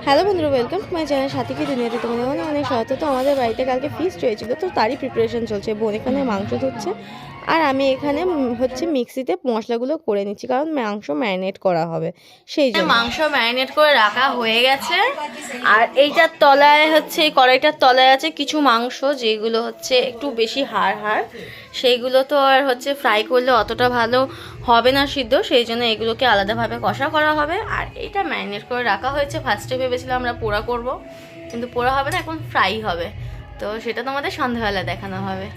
Hello বন্ধু welcome to my channel সাথে কি দুনিয়াতে তোমাদের অনেক অনেক সহায়তা তো আমাদের বাড়িতে কালকে ফিস্ট হয়েছিল, তো তারই প্রিপারেশন চলছে। বোন এখানে মাংস ধুচ্ছে আর আমি এখানে হচ্ছে মিক্সিতে মশলাগুলো করে নিচ্ছি, কারণ মাংস ম্যারিনেট করা হবে, সেই জন্য। মাংস ম্যারিনেট করে রাখা হয়ে গেছে, আর এইটার তলায় হচ্ছে, এই কড়াইটার তলায় আছে কিছু মাংস, যেগুলো হচ্ছে একটু বেশি হাড় হাড়। সেইগুলো তো আর হচ্ছে ফ্রাই করলে অতটা ভালো হবে না সিদ্ধ, সেই জন্য এগুলোকে আলাদাভাবে কষা করা হবে। আর এটা ম্যারিনেট করে রাখা হয়েছে ফার্স্টে ভেবেছিলাম আমরা পোড়া করব, কিন্তু পোড়া হবে না, এখন ফ্রাই হবে। তো সেটা তোমাদের সন্ধ্যাবেলা দেখানো হবে।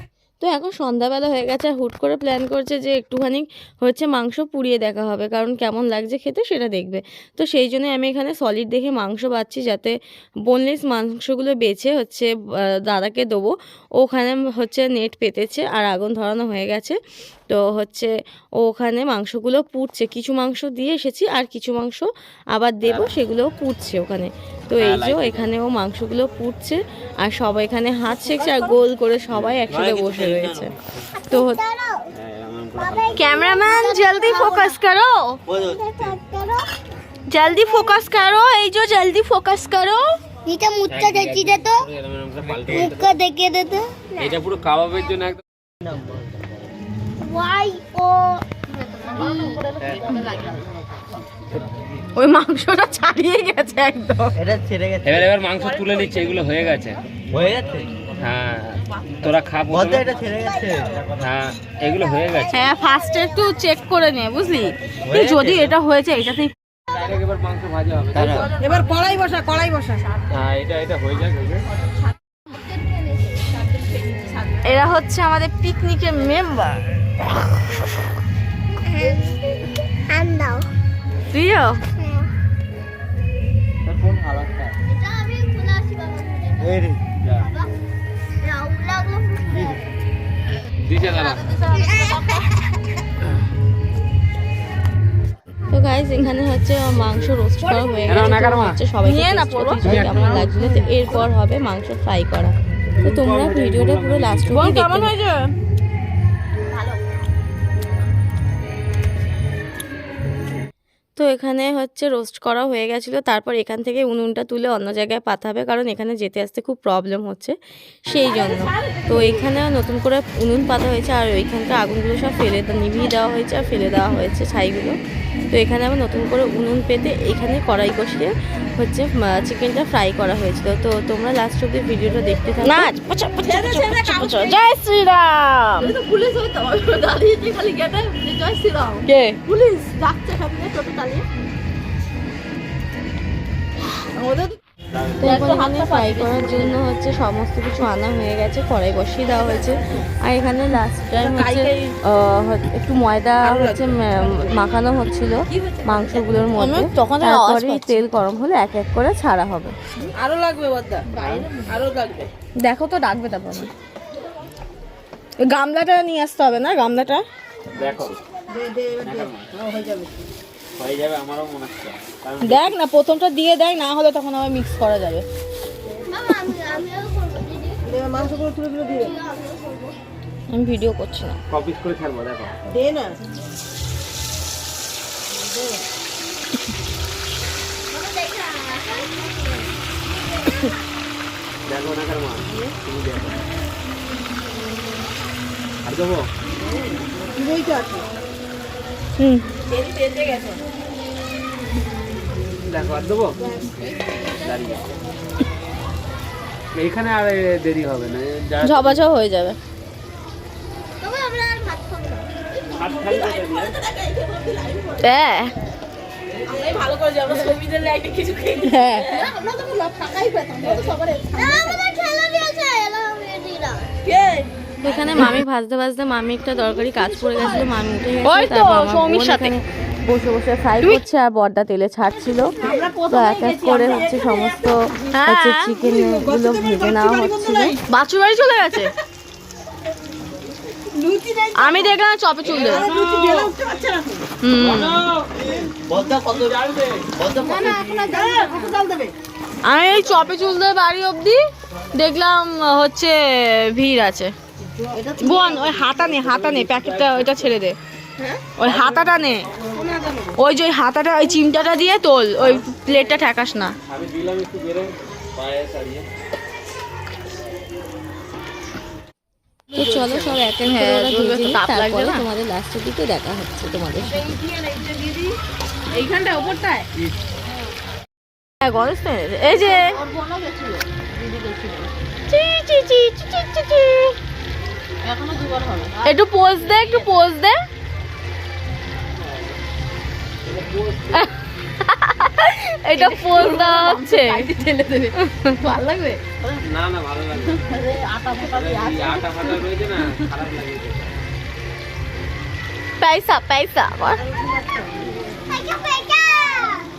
তো এখন সন্ধ্যাবেলা হয়ে গেছে আর হুট করে প্ল্যান করছে যে একটুখানি হচ্ছে মাংস পুড়িয়ে দেখা হবে কারণ কেমন লাগছে খেতে সেটা দেখবে। তো সেই জন্য আমি এখানে সলিড দেখে মাংস পাচ্ছি যাতে বোনলেস মাংসগুলো বেছে হচ্ছে দাদাকে দেবো। ওখানে হচ্ছে নেট পেতেছে আর আগুন ধরানো হয়ে গেছে। তো হচ্ছে ও ওখানে মাংসগুলো পুড়ছে। কিছু মাংস দিয়ে এসেছি আর কিছু মাংস আবার দেবো সেগুলোও পুড়ছে ওখানে। তো এই যে এখানে ও মাংসগুলো পুড়ছে আর সবাই এখানে হাত শেখছে আর গোল করে সবাই একসাথে বসে রয়েছে। তো ক্যামেরাম্যান জলদি ফোকাস করো। জলদি ফোকাস করো। এই যে জলদি ফোকাস করো। নিচে মুখটা দেখি দে তো। মুখটা দেখে দে তো। এটা পুরো কাবাবের জন্য একদম ওয়াই ও ওই মাংসটা ছাড়িয়ে গেছে একদম। এটা ছেড়ে গেছে। এবার এবার মাংস তুলে নিচ্ছে এগুলো হয়ে গেছে। হয়ে গেছে? হ্যাঁ তোরা খা কত প্রথমে। এটা ছেড়ে গেছে? হ্যাঁ এগুলো হয়ে গেছে। হ্যাঁ ফার্স্টে একটু চেক করে নে বুঝলি? যদি এটা হয়েছে এটাতেই ডাইরেক্ট এবার মাংস ভাজা হবে। এবার কড়াই বসা কড়াই বসা। হ্যাঁ এটা এটা হয়ে যাক এরা হচ্ছে আমাদের পিকনিকের মেম্বার আন তুইও? এই রে যা। রাউ লাগল তো গাইজ এখানে হচ্ছে মাংস রোস্ট করা হয়ে এরা গেছে। সবাই হচ্ছে সবাইকে নিয়ে না taste পড়ো। করতে চাই কেমন লাগছিল তো এরপর হবে মাংস ফ্রাই করা। তো তোমরা ভিডিওটা পুরো লাস্ট অবধি দেখতে এখানে হচ্ছে রোস্ট করা হয়ে গেছিল। তারপর এখান থেকে উনুনটা তুলে অন্য জায়গায় পাঠাবে কারণ এখানে যেতে আসতে খুব প্রবলেম হচ্ছে সেই জন্য। তো এখানে নতুন করে উনুন পাতা হয়েছে আর ওইখানকার আগুনগুলো সব ফেলে নিভিয়ে দেওয়া হয়েছে আর ফেলে দেওয়া হয়েছে ছাইগুলো। তো এখানে আবার নতুন করে উনুন পেতে এখানে কড়াই কষিয়ে হচ্ছে চিকেনটা ফ্রাই করা হয়েছিল। তো তোমরা লাস্ট অব্দি ভিডিওটা দেখতে থাকো। না জয় শ্রীরাম! দাঁড়িয়েছে খালি গেটে জয় শ্রীরাম কে? পুলিশ ডাকছে খালি টোটো চালিয়ে আমাদের তো এখানে ফ্রাই করার জন্য হচ্ছে সমস্ত কিছু আনা হয়ে গেছে কড়াই বসিয়ে দেওয়া হয়েছে। আর এখানে লাস্ট টাইম হচ্ছে একটু ময়দা হচ্ছে মাখানো হচ্ছিল মাংসগুলোর মধ্যে। তখন তারপরে তেল গরম হলে এক এক করে ছাড়া হবে। আরও লাগবে আরও লাগবে। দেখো তো ডাকবে তারপর। গামলাটা নিয়ে আসতে হবে না গামলাটা? দেখো। হয়ে যাবে আমারও মনে হচ্ছে। দেখ না প্রথমটা দিয়ে দেয় না হলে তখন আবার মিক্স করা যাবে। আমি আমিও করব দিদি মাংসগুলো তুলে তুলে দিয়ে আমি ভিডিও করছি না। কপিস করে ছাড়বো দেখো। দে না। দেখো না কার মা তুমি দেখো আর দেবো দিদিই তো আছে হুম। দেখো আর দেবো? এইখানে আর দেরি হবে না ঝবাঝব হয়ে যাবে। তবে আমরা আর ভাত খাব না হাত খালি করে দিই হ্যাঁ হ্যাঁ আমরা তো এখানে মামি ভাজতে ভাজতে মামি একটা দরকারি কাজ করে গেছিল মামি উঠে গেছে সৌমির সাথে। বসে বসে ফ্রাই করছে আর বড়টা তেলে ছাড়ছিল তো এক এক করে হচ্ছে সমস্ত হচ্ছে চিকেনগুলো ভেজে নেওয়া হচ্ছিল। বাছুর বাড়ি চলে গেছে? আমি দেখলাম চপে চুল আমি এই চপে চুল দেবে বাড়ি অবধি দেখলাম হচ্ছে ভিড় আছে। বোন ওই হাতা নে হাতা নে প্যাকেটটা ওইটা ছেড়ে দে। ওই হাতাটা নে। ওই যে ওই হাতাটা ওই চিমটাটা দিয়ে তোল ওই প্লেটটা ঠেকাস না। আমি দিলাম একটু বেরো পায়ে ছাড়িয়ে তো চলো সব এক এক নিক, তারপরে তোমাদের লাস্টের দিকে দেখা হচ্ছে তোমাদের সাথে। এইখানটায় ওপরটায়? হ্যাঁ। এই যে। চি, চি, চি, চি, চি, চি, একটু পোজ দে একটু পোজ দে। এটা পোজ দেওয়া হচ্ছে। ভালো লাগবে না না ভালো লাগবে আটা এই ফাটা রয়েছে না। খারাপ লাগে পয়সা পয়সা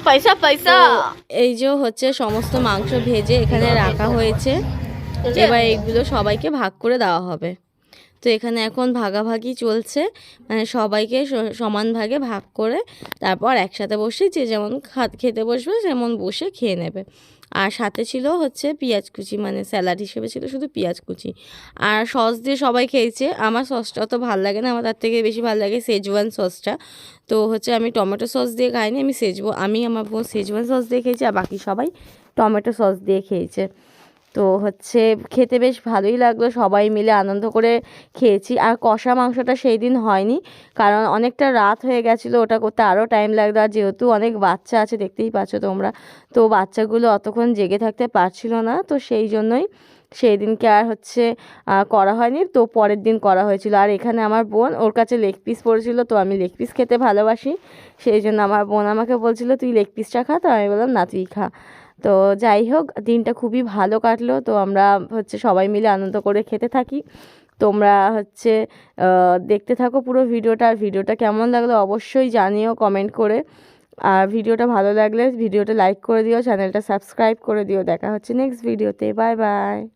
পয়সা পয়সা। এই যে হচ্ছে সমস্ত মাংস ভেজে এখানে রাখা হয়েছে। এবার এইগুলো সবাইকে ভাগ করে দেওয়া হবে। তো এখানে এখন ভাগাভাগি চলছে। মানে সবাইকে সমান ভাগে ভাগ করে তারপর একসাথে বসে যে যেমন খা- খেতে বসবে যেমন বসে খেয়ে নেবে। আর সাথে ছিল হচ্ছে পেঁয়াজ কুচি মানে স্যালাড হিসেবে ছিল শুধু পেঁয়াজ কুচি। আর সস দিয়ে সবাই খেয়েছে। আমার সসটা অত ভালো লাগে না, আমার তার থেকে বেশি ভালো লাগে সেজওয়ান সসটা। তো হচ্ছে আমি টমেটো সস দিয়ে খাইনি, আমি সেজবো আমি আমার বোন সেজওয়ান সস দিয়ে খেয়েছি আর বাকি সবাই টমেটো সস দিয়ে খেয়েছে। তো হচ্ছে খেতে বেশ ভালোই লাগল, সবাই মিলে আনন্দ করে খেয়েছি। আর কষা মাংসটা সেই দিন হয়নি, কারণ অনেকটা রাত হয়ে গেছিল, ওটা করতে আরও টাইম লাগল। আর যেহেতু অনেক বাচ্চা আছে, দেখতেই পাচ্ছ তোমরা, তো বাচ্চাগুলো অতক্ষণ জেগে থাকতে পারছিল না, তো সেই জন্যই সেই দিনকে আর হচ্ছে করা হয়নি। তো পরের দিন করা হয়েছিল। আর এখানে আমার বোন, ওর কাছে লেগ পিস পড়েছিল, তো আমি লেগ পিস খেতে ভালোবাসি। সেই জন্য আমার বোন আমাকে বলছিল, তুই লেগ পিসটা খা? তো আমি বললাম, না, তুই খা। তো যাই হোক, দিনটা খুবই ভালো কাটলো। তো আমরা হচ্ছে সবাই মিলে আনন্দ করে খেতে থাকি। তোমরা হচ্ছে দেখতে থাকো পুরো ভিডিওটা। আর ভিডিওটা কেমন লাগল অবশ্যই জানিও কমেন্ট করে। আর ভিডিওটা ভালো লাগলে ভিডিওটা লাইক করে দিও, চ্যানেলটা সাবস্ক্রাইব করে দিও। দেখা হচ্ছে নেক্সট ভিডিওতে। Bye bye.